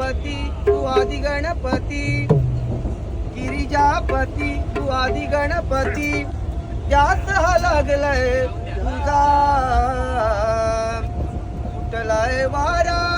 गणपती तू आदि गणपती. गिरिजापती तू आदि गणपती. त्यास हा लागलाय तुझा कुठलाय वारा.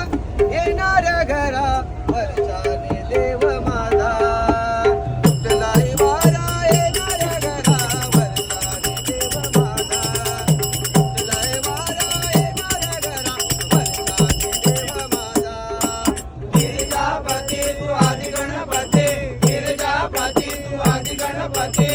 ಗಣಪತಿ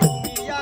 तुम्ही या